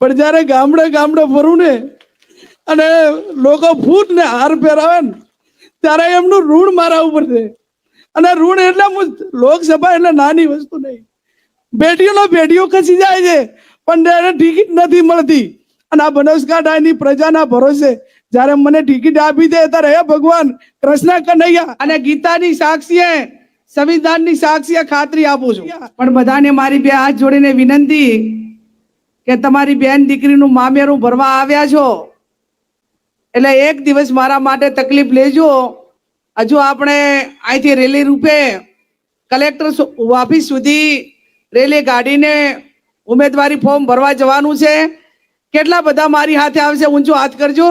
પણ જ્યારે ગામડે ગામડે ફરું ને અને લોકો ફૂટ ને હાર પહેરાવે ને ત્યારે એમનું ઋણ મારા ઉપર છે. અને ઋણ એટલે લોકસભા એટલે નાની વસ્તુ નહીં. બેટીઓનો બેટીઓ ખસી જાય છે પણ એને ટિકિટ નથી મળતી. અને આ બનાસકાંઠાની પ્રજાના ભરોસે જ્યારે મને ટિકિટ આપી દે ત્યારે હે ભગવાન કૃષ્ણ કનૈયા. અને ગીતાની સાક્ષીએ સંવિધાનની સાક્ષીએ ખાતરી આપું છું. પણ બધાને મારી બે હાથ જોડીને વિનંતી કે તમારી બેન દીકરીનું મામેરું ભરવા આવ્યા છો? એટલે એક દિવસ મારા માટે તકલીફ લેજો. હજુ આપણે અહીંથી રેલી રૂપે કલેક્ટર ઓફિસ સુધી રેલી ગાડીને ઉમેદવારી ફોર્મ ભરવા જવાનું છે. કેટલા બધા મારી હાથે આવશે ઊંચો હાથ કરજો.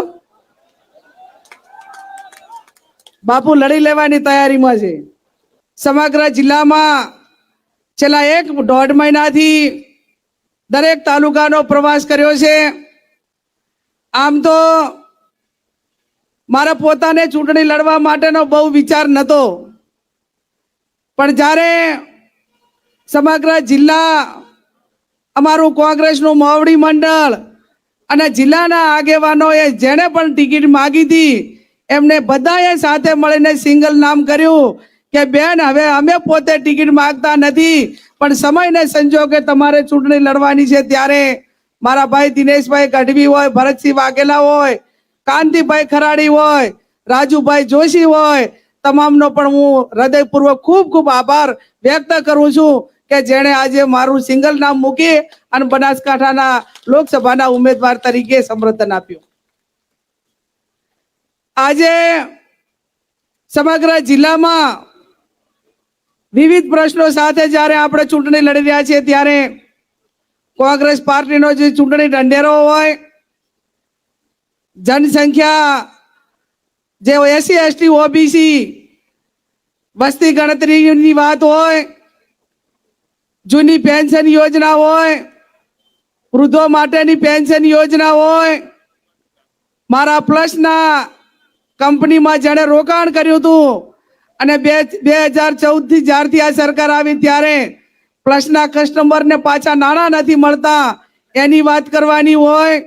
બાપુ લડી લેવાની તૈયારીમાં છે. સમગ્ર જિલ્લામાં છેલ્લા એક દોઢ મહિનાથી દરેક તાલુકાનો પ્રવાસ કર્યો છે. આમ તો મારા પોતાને ચૂંટણી લડવા માટેનો બહુ વિચાર નહોતો પણ જ્યારે સમગ્ર જિલ્લા અમારું કોંગ્રેસનું મોવડી મંડળ અને જિલ્લાના આગેવાનોએ જેણે પણ ટિકિટ માગી હતી, એમને બધાએ સાથે મળીને સિંગલ નામ કર્યું. કે બેન, હવે અમે પોતે ટિકિટ માંગતા નથી, પણ સમય ને સંજોગે તમારે ચૂંટણી લડવાની છે ત્યારે. મારા ભાઈ દિનેશભાઈ ગઢવી હોય, ભરતસિંહ વાઘેલા હોય, કાંતિભાઈ ખરાડી હોય, રાજુભાઈ જોશી હોય, તમામનો પણ હું હૃદયપૂર્વક ખૂબ ખૂબ આભાર વ્યક્ત કરું છું કે જેણે આજે મારું સિંગલ નામ મૂકી અને બનાસકાંઠાના લોકસભાના ઉમેદવાર તરીકે સમર્થન આપ્યું. આજે સમગ્ર જિલ્લામાં વિવિધ પ્રશ્નો સાથે જ્યારે આપણે ચૂંટણી લડી રહ્યા છીએ, ત્યારે કોંગ્રેસ પાર્ટીનો જે ચૂંટણી ઢંઢેરો હોય, જનસંખ્યા જે એસી, એસટી, ઓબીસી વસ્તી ગણતરીની વાત હોય, જૂની પેન્શન યોજના હોય, વૃદ્ધો માટેની પેન્શન યોજના હોય, મારા પ્લસના કંપનીમાં જેણે રોકાણ કર્યું હતું અને બે બે હજાર ચૌદથી જ્યારથી આ સરકાર આવી ત્યારે પ્લસના કસ્ટમરને પાછા નાણાં નથી મળતા. એની વાત કરવાની હોય,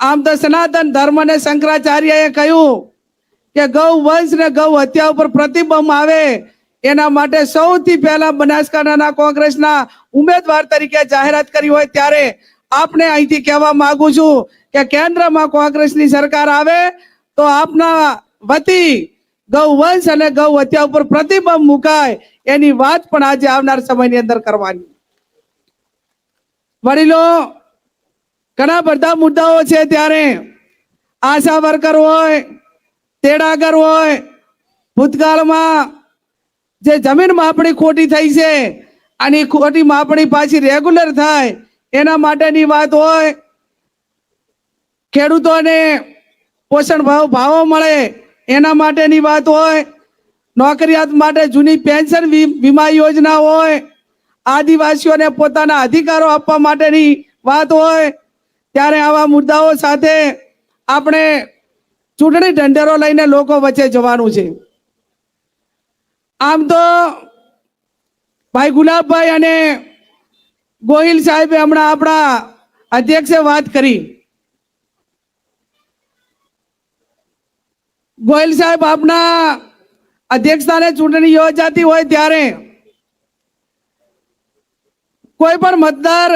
આમ તો સનાતન ધર્મ અને શંકરાચાર્યએ કહ્યું કે ગૌ વંશ ને ગૌ હત્યા ઉપર પ્રતિબંધ આવે. એના માટે સૌથી પહેલા બનાસકાંઠાના કોંગ્રેસના ઉમેદવાર તરીકે જાહેરાત કરી હોય ત્યારે આપને અહીંથી કહેવા માંગુ છું કે કેન્દ્રમાં કોંગ્રેસની સરકાર આવે તો આપના વતી ગૌ વંશ અને ગૌ હત્યા ઉપર પ્રતિબંધ મુકાય એની વાત પણ આજે આવનાર સમયની અંદર કરવાની. વડીલો, ઘણા બધા મુદ્દાઓ છે ત્યારે આશા વર્કર હોય, તેડાગર હોય, ભૂતકાળમાં જે જમીન માપણી ખોટી થઈ છે અને ખોટી માપણી પાછી રેગ્યુલર થાય, એના માટેની વાત હોય, ખેડૂતોને પોષણ ભાવ, ભાવો મળે એના માટેની વાત હોય, નોકરિયાત માટે જૂની પેન્શન વીમા યોજના હોય, આદિવાસીઓને પોતાના અધિકારો આપવા માટેની વાત હોય, ત્યારે આવા મુદ્દાઓ સાથે આપણે ચૂંટણી ઢંઢેરો લઈને લોકો વચ્ચે જવાનું છે. આમ તો ભાઈ ગુલાબભાઈ અને ગોહિલ સાહેબે હમણાં આપણા અધ્યક્ષે વાત કરી. ગોહિલ સાહેબ આપના અધ્યક્ષસ્થાને ચૂંટણી યોજાતી હોય ત્યારે કોઈ પણ મતદાર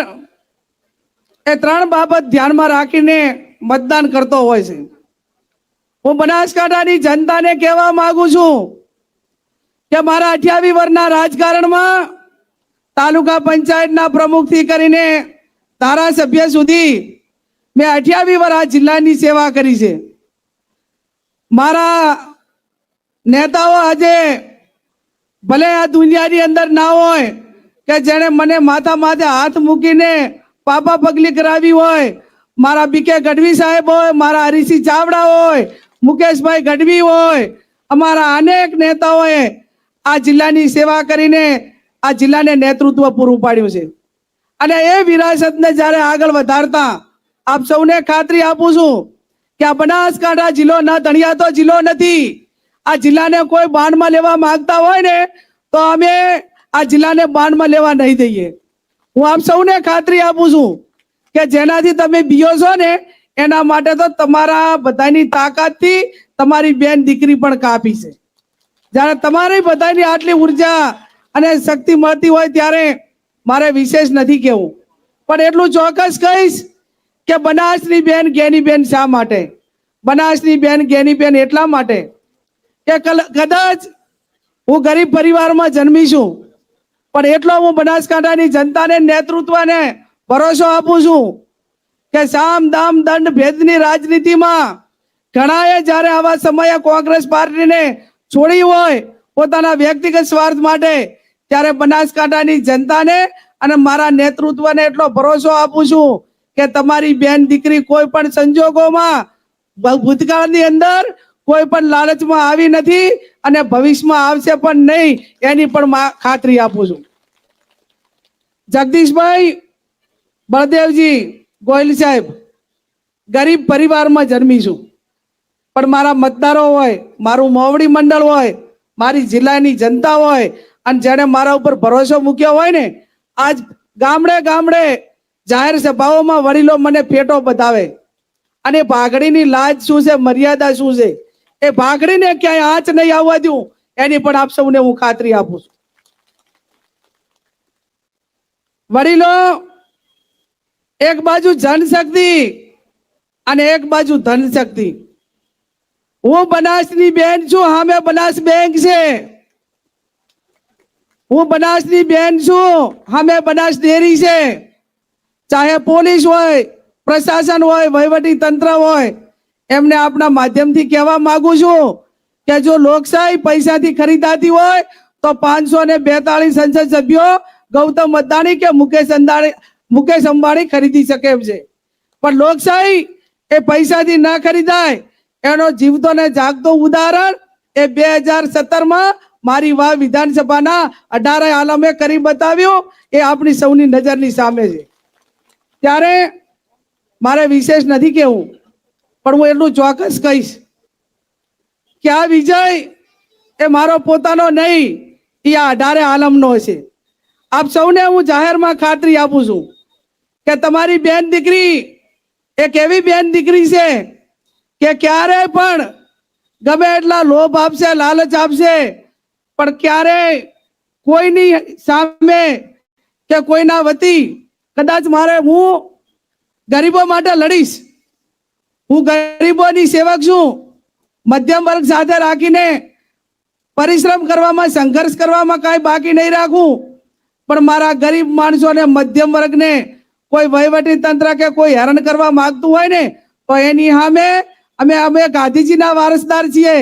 એ ત્રણ બાબત ધ્યાનમાં રાખીને મતદાન કરતો હોય છે. હું બનાસકાંઠાની જનતાને કહેવા માંગુ છું કે મારા અઠ્યાવી વર્ષના રાજકારણમાં તાલુકા પંચાયતના પ્રમુખથી કરીને ધારાસભ્ય સુધી મેં અઠ્યાવી વર્ષ આ જિલ્લાની સેવા કરી છે. મારા નેતાઓ આજે ભલે આ દુનિયાની અંદર ના હોય કે જેણે મને માથા માથે હાથ મૂકીને પાપા પગલી કરાવી હોય, મારા બીકે ગઢવી સાહેબ હોય, મારા હરીસિંહ ચાવડા હોય, મુકેશભાઈ ગઢવી હોય, અમારા અનેક નેતાઓએ આ જિલ્લાની સેવા કરીને આ જિલ્લાને નેતૃત્વ પૂરું પાડ્યું છે. અને એ વિરાસતને જ્યારે આગળ વધારતા આપ સૌને ખાતરી આપું છું કે આ બનાસકાંઠા જિલ્લો ના તણિયા તો જિલ્લો નથી. આ જિલ્લાને કોઈ બાંધમાં લેવા માંગતા હોય ને, તો અમે આ જિલ્લાને બાંધમાં લેવા નહીં દઈએ. હું આપ સૌને ખાતરી આપું છું કે જેનાથી તમે બીઓ છો ને, એના માટે તો તમારા બધાની તાકાતથી તમારી બેન દીકરી પણ કાપી છે. જ્યારે તમારી બધાની આટલી ઊર્જા અને શક્તિ મળતી હોય ત્યારે મારે વિશેષ નથી કહેવું. પણ એટલું ચોક્કસ કહીશ કે બનાસની બેન, ગેની બેન શા માટે? બનાસની બેન, ગેની બેન એટલા માટે કે કદાચ હું ગરીબ પરિવારમાં જન્મી છું, પણ એટલો હું બનાસકાંઠાની જનતાને નેતૃત્વને ભરોસો આપું છું કે સામ દામ દંડ ભેદની રાજનીતિમાં ઘણાએ જ્યારે આવા સમયે કોંગ્રેસ પાર્ટીને છોડી હોય પોતાના વ્યક્તિગત સ્વાર્થ માટે, ત્યારે બનાસકાંઠાની જનતાને અને મારા નેતૃત્વને એટલો ભરોસો આપું છું કે તમારી બેન દીકરી કોઈ પણ સંજોગોમાં ભૂતકાળની અંદર કોઈ પણ લાલચમાં આવી નથી અને ભવિષ્યમાં આવશે પણ નહીં, એની પણ ખાતરી આપું છું. જગદીશભાઈ બળદેવજી ગોયલ સાહેબ, ગરીબ પરિવારમાં જન્મી છું. પણ મારા મતદારો હોય, મારું મોવડી મંડળ હોય, મારી જિલ્લાની જનતા હોય, અને જેણે મારા ઉપર ભરોસો મૂક્યો હોય ને, આજ ગામડે ગામડે જાહેર સભાઓમાં વડીલો મને ફેટો બતાવે. અને ભાગડીની લાજ શું છે, મર્યાદા શું છે? એ ભાગડીને ક્યાંય આંચ નહીં આવવા દઉં, એની પણ આપ સૌને હું ખાતરી આપું છું. વડીલો, એક બાજુ જનશક્તિ અને એક બાજુ ધનશક્તિ. હું બનાસની બેન છું, હામે બનાસ બેંક છે. હું બનાસની બેન છું, હામે બનાસ ડેરી છે. ચાહે પોલીસ હોય, પ્રશાસન હોય, વહીવટી તંત્ર હોય, એમને આપના માધ્યમથી કહેવા માંગુ છું કે જો લોકશાહી પૈસાથી ખરીદાતી હોય, તો પાંચસો ને બેતાળીસ સંસદ સભ્યો ગૌતમ અદાણી કે મુકેશ અંદાણી, મુકેશ અંબાણી ખરીદી શકે છે. પણ લોકશાહી એ પૈસાથી ના ખરીદાય, એનો જીવતો ને જાગતો ઉદાહરણ એ બે હજાર સત્તરમાં મારી વાવ વિધાનસભાના અઢારે આલમે કરી બતાવ્યું, એ આપણી સૌની નજરની સામે છે. ત્યારે મારે વિશેષ નથી કહેવું, પણ હું એટલું ચોક્કસ કહીશ કે આ વિજય એ મારો પોતાનો નહીં, એ આ અઢારે આલમનો છે. આપ સૌને હું જાહેરમાં ખાતરી આપું છું કે તમારી બેન દીકરી એક એવી બેન દીકરી છે કે ક્યારેય પણ ગમે એટલા લોભ આપશે, લાલચ આપશે, પણ ક્યારેય કોઈની સામે કે કોઈના વતી કદાચ મારે હું ગરીબો માટે લડીશ. હું ગરીબોની સેવક છું. મધ્યમ વર્ગ સાથે રાખીને પરિશ્રમ કરવામાં, સંઘર્ષ કરવામાં કાંઈ બાકી નહીં રાખું. પણ મારા ગરીબ માણસોને મધ્યમ વર્ગને કોઈ વહીવટી તંત્ર કે કોઈ હેરાન કરવા માંગતું હોય ને, તો એની સામે અમે અમે ગાંધીજીના વારસદાર છીએ.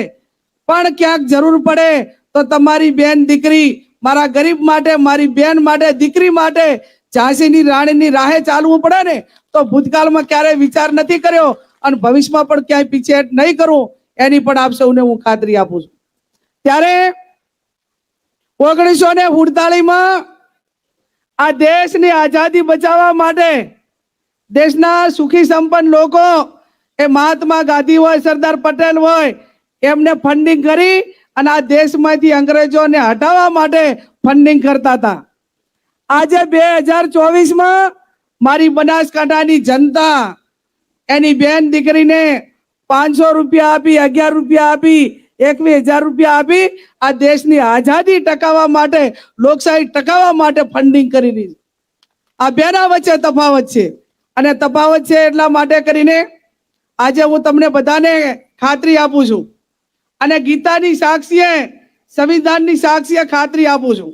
પણ ક્યાંક જરૂર પડે તો તમારી બેન દીકરી મારા ગરીબ માટે, મારી બેન માટે, દીકરી માટે ઝાંસીની રાણીની રાહે ચાલવું પડે ને, તો ભૂતકાળમાં ક્યારેય વિચાર નથી કર્યો અને ભવિષ્યમાં પણ ક્યાંય પીછેહટ નહીં કરું, એની પણ આપ સૌને હું ખાતરી આપું છું. ત્યારે ઓગણીસો ને ઉડતાલીસમાં આ દેશની આઝાદી બચાવવા માટે દેશના સુખી સંપન્ન લોકો, એ મહાત્મા ગાંધી હોય, સરદાર પટેલ હોય, એમને ફંડિંગ કરી અને આ દેશમાંથી અંગ્રેજોને હટાવવા માટે ફંડિંગ કરતા હતા. આજે બે હજાર ચોવીસમાં મારી બનાસકાંઠાની જનતા એની બેન દીકરીને પાંચસો રૂપિયા આપી, અગિયાર રૂપિયા આપી, એકવીસ હજાર રૂપિયા આપી આ દેશની આઝાદી ટકાવવા માટે, લોકશાહી ટકાવવા માટે ફંડિંગ કરી રહી આ બેના વચ્ચે તફાવત છે. અને તફાવત છે એટલા માટે કરીને આજે હું તમને બધાને ખાતરી આપું છું. અને ગીતાની સાક્ષીએ, સંવિધાનની સાક્ષીએ ખાતરી આપું છું.